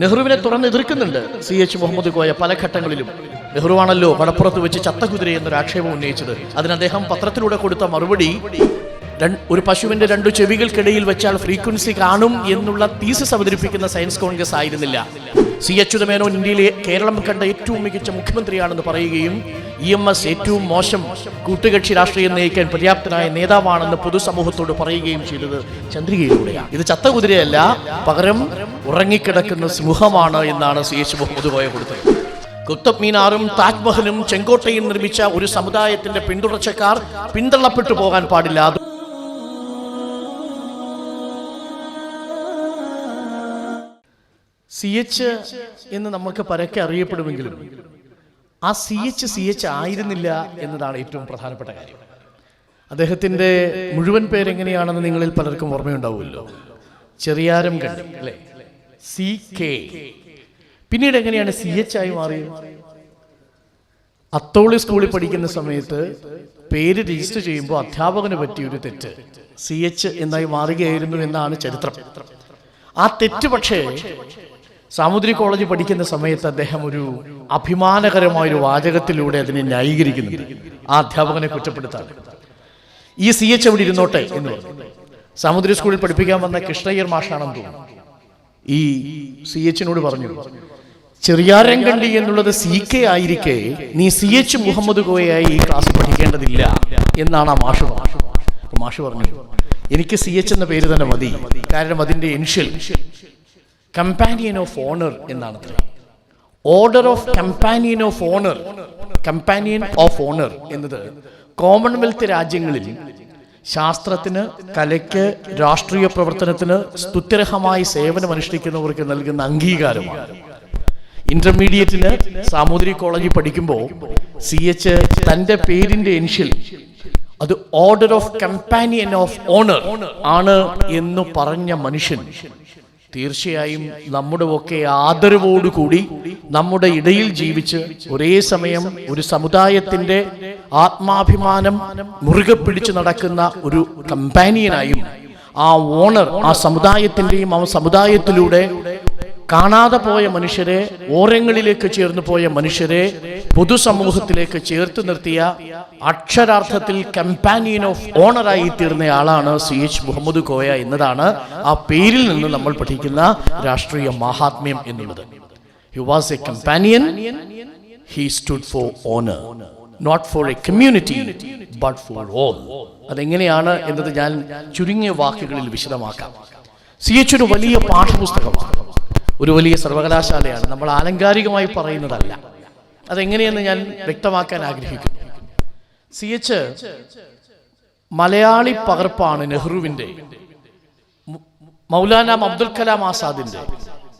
നെഹ്റുവിനെ തുറന്ന് എതിർക്കുന്നുണ്ട്. സി എച്ച് മുഹമ്മദ് കോയ പല ഘട്ടങ്ങളിലും. നെഹ്റുവാണല്ലോ കടപ്പുറത്ത് വെച്ച് ചത്തകുതിര എന്നൊരു ആക്ഷേപം ഉന്നയിച്ചത്. അതിന് അദ്ദേഹം പത്രത്തിലൂടെ കൊടുത്ത മറുപടി ഒരു പശുവിന്റെ രണ്ടു ചെവികൾക്കിടയിൽ വെച്ചാൽ ഫ്രീക്വൻസി കാണും എന്നുള്ള തീസിസ് അവതരിപ്പിക്കുന്ന സയൻസ് കോൺഗ്രസ് ആയിരുന്നില്ല. സി എച്ച് മേനോൻ ഇന്ത്യയിലെ കേരളം കണ്ട ഏറ്റവും മികച്ച മുഖ്യമന്ത്രിയാണെന്ന് പറയുകയും ഇ എം എസ് ഏറ്റവും മോശം കൂട്ടുകക്ഷി രാഷ്ട്രീയം നയിക്കാൻ പര്യാപ്തനായ നേതാവാണെന്ന് പൊതുസമൂഹത്തോട് പറയുകയും ചെയ്തത് ചന്ദ്രികയിലൂടെയാണ്. ഇത് ചത്ത കുതിരയല്ല പകരം ഉറങ്ങിക്കിടക്കുന്ന സിംഹമാണ് എന്നാണ് സി എച്ച് മുഹമ്മദ് കോയ കൊടുത്തത്. കുത്തബ് മീനാറും താജ്മഹലും ചെങ്കോട്ടയും നിർമ്മിച്ച ഒരു സമുദായത്തിന്റെ പിന്തുടർച്ചക്കാർ പിന്തള്ളപ്പെട്ടു പോകാൻ പാടില്ല. സി എച്ച് എന്ന് നമുക്ക് പരക്കെ അറിയപ്പെടുമെങ്കിലും ആ സി എച്ച് സി എച്ച് ആയിരുന്നില്ല എന്നതാണ് ഏറ്റവും പ്രധാനപ്പെട്ട കാര്യം. അദ്ദേഹത്തിന്റെ മുഴുവൻ പേരെങ്ങനെയാണെന്ന് നിങ്ങളിൽ പലർക്കും ഓർമ്മയുണ്ടാവുമല്ലോ. ചെറിയാരം കണ്ടി അല്ലേ? സി കെ പിന്നീട് എങ്ങനെയാണ് സി എച്ച് ആയി മാറിയത് അത്തോളി സ്കൂളിൽ പഠിക്കുന്ന സമയത്ത് പേര് രജിസ്റ്റർ ചെയ്യുമ്പോൾ അധ്യാപകന് പറ്റിയൊരു തെറ്റ്. സി എച്ച് എന്നായി മാറുകയായിരുന്നു എന്നാണ് ചരിത്രം. ആ തെറ്റ് പക്ഷേ സാമുദ്രിക കോളേജ് പഠിക്കുന്ന സമയത്ത് അദ്ദേഹം ഒരു അഭിമാനകരമായ ഒരു വാചകത്തിലൂടെ അതിനെ ന്യായീകരിക്കുന്നുണ്ട്. ആ അധ്യാപകനെ കുറ്റപ്പെടുത്താൻ ഈ സി എച്ച് അവിടെ ഇരുന്നോട്ടെ എന്ന് പറഞ്ഞു. സാമുദ്രി സ്കൂളിൽ പഠിപ്പിക്കാൻ വന്ന കൃഷ്ണയ്യർ മാഷാണെന്ന് തോന്നുന്നു. ഈ സി എച്ചിനോട് പറഞ്ഞു ചെറിയാരങ്കണ്ടി എന്നുള്ളത് സി കെ ആയിരിക്കെ നീ സി എച്ച് മുഹമ്മദ് കോയായി ഈ ക്ലാസ് പഠിക്കേണ്ടതില്ല എന്നാണ് ആ മാഷ് അപ്പൊ മാഷ് പറഞ്ഞു എനിക്ക് സി എച്ച് എന്ന പേര് തന്നെ മതി. കാരണം അതിന്റെ ഇനിഷ്യൽ കമ്പാനിയൻ ഓഫ് ഓണർ എന്നാണ് order of companion of honour companion of honour എന്നത് കോമൺവെൽത്ത് രാജ്യങ്ങളിൽ ശാസ്ത്രത്തിന് കലയ്ക്ക് രാഷ്ട്രീയ പ്രവർത്തനത്തിന് സ്തുത്യർഹമായി സേവനം അനുഷ്ഠിക്കുന്നവർക്ക് നൽകുന്ന അംഗീകാരമാണ്. ഇന്റർമീഡിയറ്റിന് സാമൂതിരി കോളേജിൽ പഠിക്കുമ്പോൾ സി എച്ച് തന്റെ പേരിന്റെ ഇനിഷ്യൽ അത് order of companion of honour ആണ് എന്ന് പറഞ്ഞ മനുഷ്യൻ തീർച്ചയായും നമ്മുടെ ഒക്കെ ആദരവോടുകൂടി നമ്മുടെ ഇടയിൽ ജീവിച്ച് ഒരേ സമയം ഒരു സമുദായത്തിന്റെ ആത്മാഭിമാനം മുറുകെ പിടിച്ചു നടക്കുന്ന ഒരു കമ്പാനിയനായും ആ ഓണർ ആ സമുദായത്തിന്റെയും ആ സമുദായത്തിലൂടെ കാണാതെ പോയ മനുഷ്യരെ ഓരങ്ങളിലേക്ക് ചേർന്ന് പോയ മനുഷ്യരെ പൊതുസമൂഹത്തിലേക്ക് ചേർത്ത് നിർത്തിയ അക്ഷരാർത്ഥത്തിൽ കമ്പാനിയൻ ഓഫ് ഓണറായി തീർന്ന ആളാണ് സി എച്ച് മുഹമ്മദ് കോയ എന്നതാണ് ആ പേരിൽ നിന്ന് നമ്മൾ പഠിക്കുന്ന രാഷ്ട്രീയ മഹാത്മ്യം എന്നുള്ളത്. He was a companion he stood for honour not for a community but for all അതെങ്ങനെയാണ് എന്നത് ഞാൻ ചുരുങ്ങിയ വാക്കുകളിൽ വിശദമാക്കാം. സി എച്ച് ഒരു വലിയ പാഠപുസ്തകമാണ്. ഒരു വലിയ സർവകലാശാലയാണ്. നമ്മൾ ആലങ്കാരികമായി പറയുന്നതല്ല. അതെങ്ങനെയെന്ന് ഞാൻ വ്യക്തമാക്കാൻ ആഗ്രഹിക്കുന്നു. സി എച്ച് മലയാളി പകർപ്പാണ് നെഹ്റുവിന്റെ മു- മൗലാന അബ്ദുൽ കലാം ആസാദിന്റെ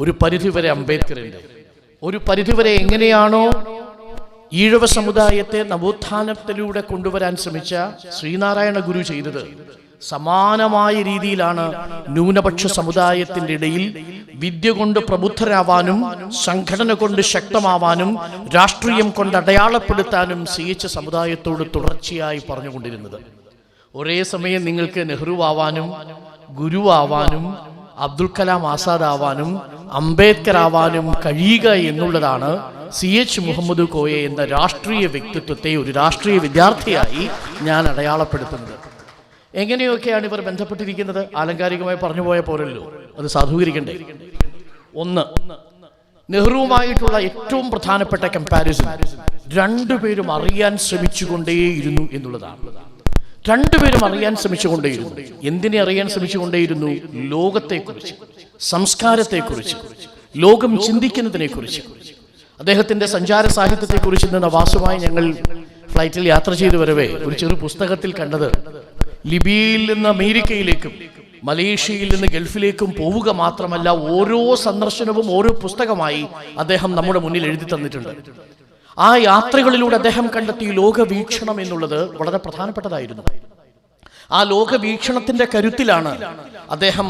ഒരു പരിധിവരെ അംബേദ്കറിന്റെ ഒരു പരിധിവരെ എങ്ങനെയാണോ ഈഴവ സമുദായത്തെ നവോത്ഥാനത്തിലൂടെ കൊണ്ടുവരാൻ ശ്രമിച്ച ശ്രീനാരായണ ഗുരു ചെയ്തത് സമാനമായ രീതിയിലാണ് ന്യൂനപക്ഷ സമുദായത്തിന്റെ ഇടയിൽ വിദ്യ കൊണ്ട് പ്രബുദ്ധരാവാനും സംഘടന കൊണ്ട് ശക്തമാവാനും രാഷ്ട്രീയം കൊണ്ട് അടയാളപ്പെടുത്താനും സി എച്ച് സമുദായത്തോട് തുടർച്ചയായി പറഞ്ഞുകൊണ്ടിരുന്നത്. ഒരേ സമയം നിങ്ങൾക്ക് നെഹ്റു ഗുരുവാവാനും ഗുരു അബ്ദുൽ കലാം ആസാദ് ആവാനും അംബേദ്കർ ആവാനും കഴിയുക എന്നുള്ളതാണ് സി എച്ച് മുഹമ്മദ് കോയ എന്ന രാഷ്ട്രീയ വ്യക്തിത്വത്തെ ഒരു രാഷ്ട്രീയ വിദ്യാർത്ഥിയായി ഞാൻ അടയാളപ്പെടുത്തുന്നത്. എങ്ങനെയൊക്കെയാണ് ഇവർ ബന്ധപ്പെട്ടിരിക്കുന്നത്? ആലങ്കാരികമായി പറഞ്ഞു പോയ പോരല്ലോ അത് സാധൂകരിക്കണ്ടേ? ഒന്ന് നെഹ്റുവുമായിട്ടുള്ള ഏറ്റവും പ്രധാനപ്പെട്ട കമ്പാരിസൺ രണ്ടുപേരും അറിയാൻ ശ്രമിച്ചുകൊണ്ടേയിരുന്നു എന്നുള്ളതാണ്. രണ്ടുപേരും അറിയാൻ ശ്രമിച്ചുകൊണ്ടേയിരുന്നു. എന്തിനെ അറിയാൻ ശ്രമിച്ചുകൊണ്ടേയിരുന്നു? ലോകത്തെക്കുറിച്ച് സംസ്കാരത്തെക്കുറിച്ച് ലോകം ചിന്തിക്കുന്നതിനെക്കുറിച്ച്. അദ്ദേഹത്തിന്റെ സഞ്ചാര സാഹിത്യത്തെക്കുറിച്ച് ഇന്ന് നവാസുമായി ഞങ്ങൾ ഫ്ലൈറ്റിൽ യാത്ര ചെയ്തു വരവേ ഒരു ചെറു പുസ്തകത്തിൽ കണ്ടത് ലിബിയയിൽ നിന്ന് അമേരിക്കയിലേക്കും മലേഷ്യയിൽ നിന്ന് ഗൾഫിലേക്കും പോവുക മാത്രമല്ല ഓരോ സന്ദർശനവും ഓരോ പുസ്തകമായി അദ്ദേഹം നമ്മുടെ മുന്നിൽ എഴുതി തന്നിട്ടുണ്ട്. ആ യാത്രകളിലൂടെ അദ്ദേഹം കണ്ടെത്തിയ ലോകവീക്ഷണം എന്നുള്ളത് വളരെ പ്രധാനപ്പെട്ടതായിരുന്നു. ആ ലോകവീക്ഷണത്തിന്റെ കരുത്തിലാണ് അദ്ദേഹം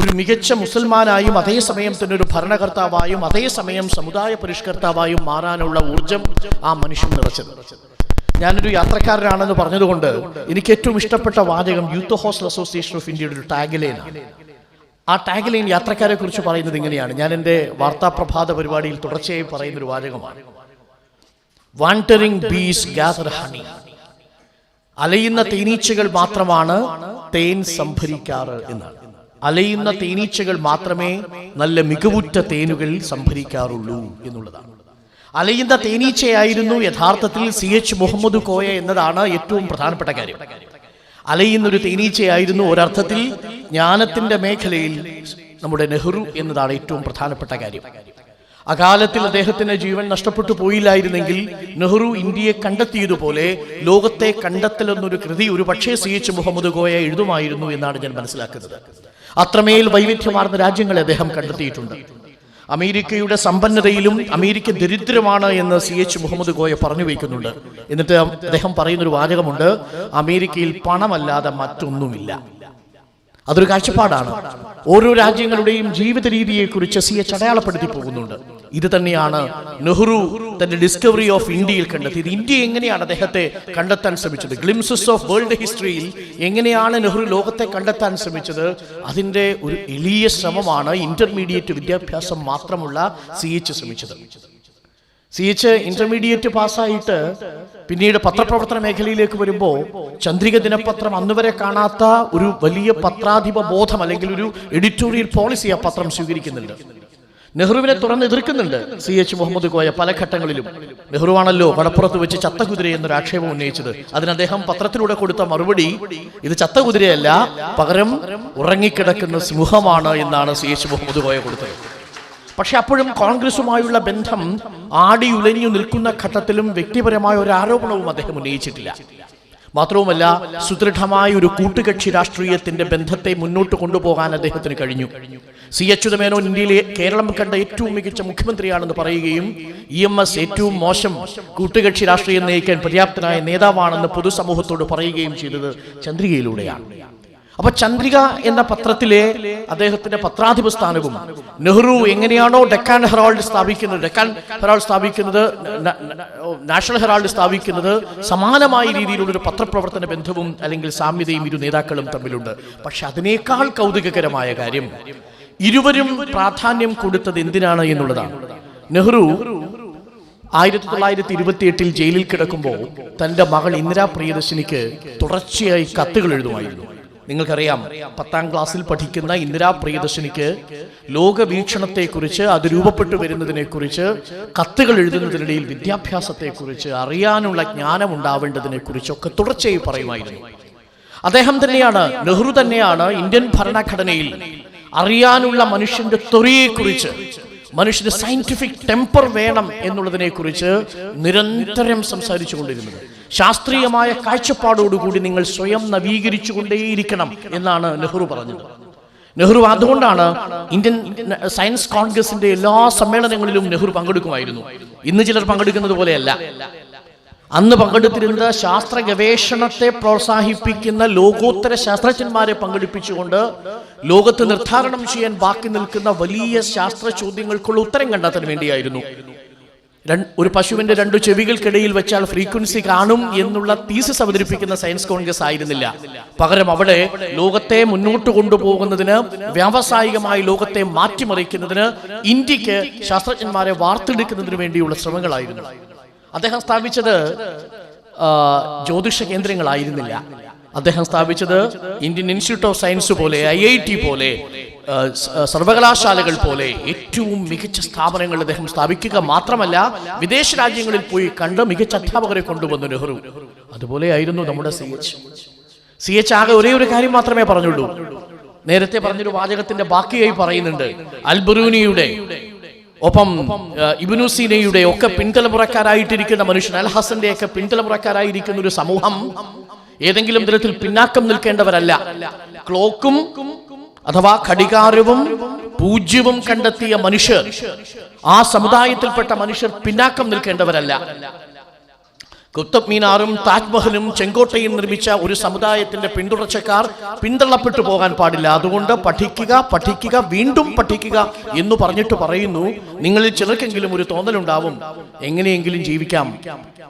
ഒരു മികച്ച മുസൽമാനായും അതേസമയം തന്നെ ഒരു ഭരണകർത്താവായും അതേസമയം സമുദായ പരിഷ്കർത്താവായും മാറാനുള്ള ഊർജം ആ മനുഷ്യൻ നിറച്ചത്. ഞാനൊരു യാത്രക്കാരനാണെന്ന് പറഞ്ഞതുകൊണ്ട് എനിക്ക് ഏറ്റവും ഇഷ്ടപ്പെട്ട വാചകം യൂത്ത് ഹോസ്റ്റൽ അസോസിയേഷൻ ഓഫ് ഇന്ത്യയുടെ ഒരു ആണ്. ആ ടാഗ് ലൈൻ യാത്രക്കാരെ കുറിച്ച് പറയുന്നത് ഇങ്ങനെയാണ്. ഞാൻ എന്റെ വാർത്താപ്രഭാത പരിപാടിയിൽ തുടർച്ചയായി പറയുന്ന ഒരു വാചകമാണ്. വാണ്ടറിംഗ് ബീസ് ഗ്യാദർ ഹണി അലയുന്ന തേനീച്ചകൾ മാത്രമാണ് തേൻ സംഭരിക്കാറ് എന്നാണ്. അലയുന്ന തേനീച്ചകൾ മാത്രമേ നല്ല മികവുറ്റ തേനുകൾ സംഭരിക്കാറുള്ളൂ എന്നുള്ളതാണ്. അലയുന്ന തേനീച്ചയായിരുന്നു യഥാർത്ഥത്തിൽ സി എച്ച് മുഹമ്മദ് കോയ എന്നതാണ് ഏറ്റവും പ്രധാനപ്പെട്ട കാര്യം. അലയുന്ന ഒരു തേനീച്ചയായിരുന്നു ഒരർത്ഥത്തിൽ ജ്ഞാനത്തിന്റെ മേഖലയിൽ നമ്മുടെ നെഹ്റു എന്നതാണ് ഏറ്റവും പ്രധാനപ്പെട്ട കാര്യം. അകാലത്തിൽ അദ്ദേഹത്തിന്റെ ജീവൻ നഷ്ടപ്പെട്ടു പോയില്ലായിരുന്നെങ്കിൽ നെഹ്റു ഇന്ത്യയെ കണ്ടെത്തിയതുപോലെ ലോകത്തെ കണ്ടെത്തലെന്നൊരു കൃതി ഒരു പക്ഷേ സി എച്ച് മുഹമ്മദ് ഗോയ എഴുതുമായിരുന്നു എന്നാണ് ഞാൻ മനസ്സിലാക്കുന്നത്. അത്രമേൽ വൈവിധ്യമാർന്ന രാജ്യങ്ങളെ അദ്ദേഹം കണ്ടെത്തിയിട്ടുണ്ട്. അമേരിക്കയുടെ സമ്പന്നതയിലും അമേരിക്ക ദരിദ്രമാണ് എന്ന് സി എച്ച് മുഹമ്മദ് കോയ പറഞ്ഞു വയ്ക്കുന്നുണ്ട് എന്നിട്ട് അദ്ദേഹം പറയുന്നൊരു വാചകമുണ്ട് അമേരിക്കയിൽ പണമല്ലാതെ മറ്റൊന്നുമില്ല. അതൊരു കാഴ്ചപ്പാടാണ്. ഓരോ രാജ്യങ്ങളുടെയും ജീവിത രീതിയെക്കുറിച്ച് സി എച്ച് അടയാളപ്പെടുത്തി പോകുന്നുണ്ട്. ഇത് തന്നെയാണ് നെഹ്റു തന്റെ ഡിസ്കവറി ഓഫ് ഇന്ത്യയിൽ കണ്ടെത്തിയത് ഇന്ത്യ എങ്ങനെയാണ് അദ്ദേഹത്തെ കണ്ടെത്താൻ ശ്രമിച്ചത്? ഗ്ലിംസസ് ഓഫ് വേൾഡ് ഹിസ്റ്ററിയിൽ എങ്ങനെയാണ് നെഹ്റു ലോകത്തെ കണ്ടെത്താൻ ശ്രമിച്ചത്? അതിന്റെ ഒരു എളിയ ശ്രമമാണ് ഇന്റർമീഡിയറ്റ് വിദ്യാഭ്യാസം മാത്രമുള്ള സി എച്ച് ശ്രമിച്ചത്. സി എച്ച് ഇന്റർമീഡിയറ്റ് പാസ്സായിട്ട് പിന്നീട് പത്രപ്രവർത്തന മേഖലയിലേക്ക് വരുമ്പോൾ ചന്ദ്രിക ദിനപത്രം അന്നുവരെ കാണാത്ത ഒരു വലിയ പത്രാധിപ ബോധം അല്ലെങ്കിൽ ഒരു എഡിറ്റോറിയൽ പോളിസി ആ പത്രം സ്വീകരിക്കുന്നുണ്ട്. നെഹ്റുവിനെ തുറന്ന് എതിർക്കുന്നുണ്ട് സി എച്ച് മുഹമ്മദ് കോയ പല ഘട്ടങ്ങളിലും. നെഹ്റുവാണല്ലോ വടപ്പുറത്ത് വെച്ച് ചത്തകുതിര എന്നൊരു ആക്ഷേപം ഉന്നയിച്ചത്. അതിന് അദ്ദേഹം പത്രത്തിലൂടെ കൊടുത്ത മറുപടി ഇത് ചത്തകുതിരയല്ല പകരം ഉറങ്ങിക്കിടക്കുന്ന സിംഹമാണ് എന്നാണ് സി എച്ച് മുഹമ്മദ് കോയ കൊടുത്തത്. പക്ഷെ അപ്പോഴും കോൺഗ്രസുമായുള്ള ബന്ധം ആടി ഉലഞ്ഞു നിൽക്കുന്ന ഘട്ടത്തിലും വ്യക്തിപരമായ ഒരു ആരോപണവും അദ്ദേഹം ഉന്നയിച്ചിട്ടില്ല. മാത്രവുമല്ല സുദൃഢമായ ഒരു കൂട്ടുകക്ഷി രാഷ്ട്രീയത്തിന്റെ ബന്ധത്തെ മുന്നോട്ട് കൊണ്ടുപോകാൻ അദ്ദേഹത്തിന് കഴിഞ്ഞു. സി അച്യുതമേനോൻ ഇന്ത്യയിലെ കേരളം കണ്ട ഏറ്റവും മികച്ച മുഖ്യമന്ത്രിയാണെന്ന് പറയുകയും ഇ എം എസ് ഏറ്റവും മോശം കൂട്ടുകക്ഷി രാഷ്ട്രീയം നയിക്കാൻ പര്യാപ്തനായ നേതാവാണെന്ന് പൊതുസമൂഹത്തോട് പറയുകയും ചെയ്തത് ചന്ദ്രികയിലൂടെയാണ്. അപ്പൊ ചന്ദ്രിക എന്ന പത്രത്തിലെ അദ്ദേഹത്തിന്റെ പത്രാധിപ സ്ഥാനവും നെഹ്റു എങ്ങനെയാണോ ഡെക്കാൻ ഹെറാൾഡ് സ്ഥാപിക്കുന്നത് ഡെക്കാൻ ഹെറാൾഡ് സ്ഥാപിക്കുന്നത് നാഷണൽ ഹെറാൾഡ് സ്ഥാപിക്കുന്നത് സമാനമായ രീതിയിലുള്ള ഒരു പത്രപ്രവർത്തന ബന്ധവും അല്ലെങ്കിൽ സാമ്യതയും ഇരു നേതാക്കളും തമ്മിലുണ്ട്. പക്ഷെ അതിനേക്കാൾ കൗതുകകരമായ കാര്യം ഇരുവരും പ്രാധാന്യം കൊടുത്തത് എന്തിനാണ് എന്നുള്ളതാണ്. നെഹ്റു ആയിരത്തി തൊള്ളായിരത്തി ഇരുപത്തി എട്ടിൽ ജയിലിൽ കിടക്കുമ്പോൾ തന്റെ മകൾ ഇന്ദിരാ പ്രിയദർശിനിക്ക് തുടർച്ചയായി കത്തുകൾ എഴുതുമായിരുന്നു. നിങ്ങൾക്കറിയാം പത്താം ക്ലാസ്സിൽ പഠിക്കുന്ന ഇന്ദിരാ പ്രിയദർശിനിക്ക് ലോകവീക്ഷണത്തെക്കുറിച്ച് അത് രൂപപ്പെട്ടു വരുന്നതിനെക്കുറിച്ച് കത്തുകൾ എഴുതുന്നതിനിടയിൽ വിദ്യാഭ്യാസത്തെക്കുറിച്ച് അറിയാനുള്ള ജ്ഞാനം ഉണ്ടാവേണ്ടതിനെ കുറിച്ചൊക്കെ തുടർച്ചയായി പറയുമായിരുന്നു. അദ്ദേഹം തന്നെയാണ് നെഹ്റു തന്നെയാണ് ഇന്ത്യൻ ഭരണഘടനയിൽ അറിയാനുള്ള മനുഷ്യന്റെ ത്വരയെക്കുറിച്ച് മനുഷ്യന്റെ സയന്റിഫിക് ടെമ്പർ വേണം എന്നുള്ളതിനെ കുറിച്ച് നിരന്തരം സംസാരിച്ചു കൊണ്ടിരുന്നത് ശാസ്ത്രീയമായ കാഴ്ചപ്പാടോടുകൂടി നിങ്ങൾ സ്വയം നവീകരിച്ചു കൊണ്ടേയിരിക്കണം എന്നാണ് നെഹ്റു പറഞ്ഞത്. നെഹ്റു അതുകൊണ്ടാണ് ഇന്ത്യൻ സയൻസ് കോൺഗ്രസിന്റെ എല്ലാ സമ്മേളനങ്ങളിലും നെഹ്റു പങ്കെടുക്കുമായിരുന്നു. ഇന്ന് ചിലർ പങ്കെടുക്കുന്നത് പോലെയല്ല. അന്ന് പങ്കെടുത്തിരുന്നത് ശാസ്ത്ര ഗവേഷണത്തെ പ്രോത്സാഹിപ്പിക്കുന്ന ലോകോത്തര ശാസ്ത്രജ്ഞന്മാരെ പങ്കെടുപ്പിച്ചുകൊണ്ട് ലോകത്ത് നിർദ്ധാരണം ചെയ്യാൻ ബാക്കി നിൽക്കുന്ന വലിയ ശാസ്ത്ര ചോദ്യങ്ങൾക്കുള്ള ഉത്തരം കണ്ടെത്താൻ വേണ്ടിയായിരുന്നു. ഒരു പശുവിന്റെ രണ്ടു ചെവികൾക്കിടയിൽ വെച്ചാൽ ഫ്രീക്വൻസി കാണും എന്നുള്ള തീസിസ് അവതരിപ്പിക്കുന്ന സയൻസ് കോൺഗ്രസ് ആയിരുന്നില്ല. പകരം അവിടെ ലോകത്തെ മുന്നോട്ട് കൊണ്ടുപോകുന്നതിന് വ്യാവസായികമായി ലോകത്തെ മാറ്റിമറിക്കുന്നതിന് ഇന്ത്യയ്ക്ക് ശാസ്ത്രജ്ഞന്മാരെ വാർത്തെടുക്കുന്നതിന് വേണ്ടിയുള്ള ശ്രമങ്ങളായിരുന്നു. അദ്ദേഹം സ്ഥാപിച്ചത് ജ്യോതിഷ കേന്ദ്രങ്ങളായിരുന്നില്ല. അദ്ദേഹം സ്ഥാപിച്ചത് ഇന്ത്യൻ ഇൻസ്റ്റിറ്റ്യൂട്ട് ഓഫ് സയൻസ് പോലെ ഐ ഐ ടി പോലെ സർവകലാശാലകൾ പോലെ ഏറ്റവും മികച്ച സ്ഥാപനങ്ങൾ അദ്ദേഹം സ്ഥാപിക്കുക മാത്രമല്ല വിദേശ രാജ്യങ്ങളിൽ പോയി കണ്ട് മികച്ച അധ്യാപകരെ കൊണ്ടുവന്നു നെഹ്റു. അതുപോലെ ആയിരുന്നു നമ്മുടെ സി എച്ച്. സി എച്ച് ആകെ ഒരേ ഒരു കാര്യം മാത്രമേ പറഞ്ഞുള്ളൂ. നേരത്തെ പറഞ്ഞൊരു വാചകത്തിന്റെ ബാക്കിയായി പറയുന്നുണ്ട് അൽബറൂനിയുടെ ഒപ്പം ഇബിനുസീനയുടെ ഇബ്നു സീനയുടെ ഒക്കെ പിൻതലമുറക്കാരായിട്ടിരിക്കുന്ന മനുഷ്യൻ അൽ ഹസന്റെ ഒക്കെ പിൻതലമുറക്കാരായിരിക്കുന്ന ഒരു സമൂഹം ഏതെങ്കിലും തരത്തിൽ പിന്നാക്കം നിൽക്കേണ്ടവരല്ല. ക്ലോക്കും അഥവാ ഘടികാരവും പൂജ്യവും കണ്ടെത്തിയ മനുഷ്യർ ആ സമുദായത്തിൽപ്പെട്ട മനുഷ്യർ പിന്നാക്കം നിൽക്കേണ്ടവരല്ല. കുത്തബ് മീനാറും താജ്മഹലും ചെങ്കോട്ടയും നിർമ്മിച്ച ഒരു സമുദായത്തിന്റെ പിന്തുടർച്ചക്കാർ പിന്തള്ളപ്പെട്ടു പോകാൻ പാടില്ല. അതുകൊണ്ട് പഠിക്കുക പഠിക്കുക വീണ്ടും പഠിക്കുക എന്ന് പറഞ്ഞിട്ട് പറയുന്നു. നിങ്ങളിൽ ചിലർക്കെങ്കിലും ഒരു തോന്നലുണ്ടാവും. എങ്ങനെയെങ്കിലും ജീവിക്കാം.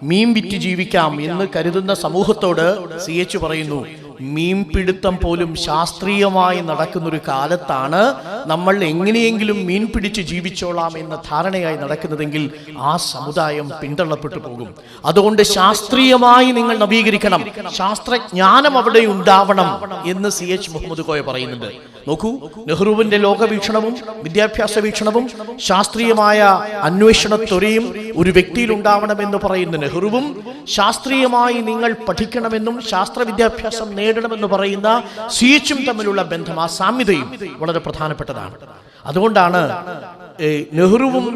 മീൻ വിറ്റ് ജീവിക്കാം എന്ന് കരുതുന്ന സമൂഹത്തോട് സി പറയുന്നു. മീൻപിടുത്തം പോലും ശാസ്ത്രീയമായി നടക്കുന്നൊരു കാലത്താണ് നമ്മൾ എങ്ങനെയെങ്കിലും മീൻ പിടിച്ച് ജീവിച്ചോളാം എന്ന ധാരണയായി നടക്കുന്നതെങ്കിൽ ആ സമുദായം പിന്തള്ളപ്പെട്ടു പോകും. അതുകൊണ്ട് ശാസ്ത്രീയമായി നിങ്ങൾ നവീകരിക്കണം. ശാസ്ത്രജ്ഞാനം അവിടെ ഉണ്ടാവണം എന്ന് സി എച്ച് മുഹമ്മദ് കോയ പറയുന്നുണ്ട്. നോക്കൂ നെഹ്റുവിന്റെ ലോകവീക്ഷണവും വിദ്യാഭ്യാസ വീക്ഷണവും ശാസ്ത്രീയമായ അന്വേഷണത്തൊരയും ഒരു വ്യക്തിയിൽ ഉണ്ടാവണം എന്ന് പറയുന്ന നെഹ്റുവും ശാസ്ത്രീയമായി നിങ്ങൾ പഠിക്കണമെന്നും ശാസ്ത്ര വിദ്യാഭ്യാസം നേടണമെന്ന് പറയുന്ന സീച്ചും തമ്മിലുള്ള ബന്ധം ആ സാമ്യതയും വളരെ പ്രധാനപ്പെട്ടതാണ്. അതുകൊണ്ടാണ് നെഹ്റുവും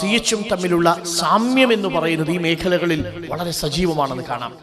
സി എച്ചും തമ്മിലുള്ള സാമ്യം എന്ന് പറയുന്നത് ഈ മേഖലകളിൽ വളരെ സജീവമാണെന്ന് കാണാം.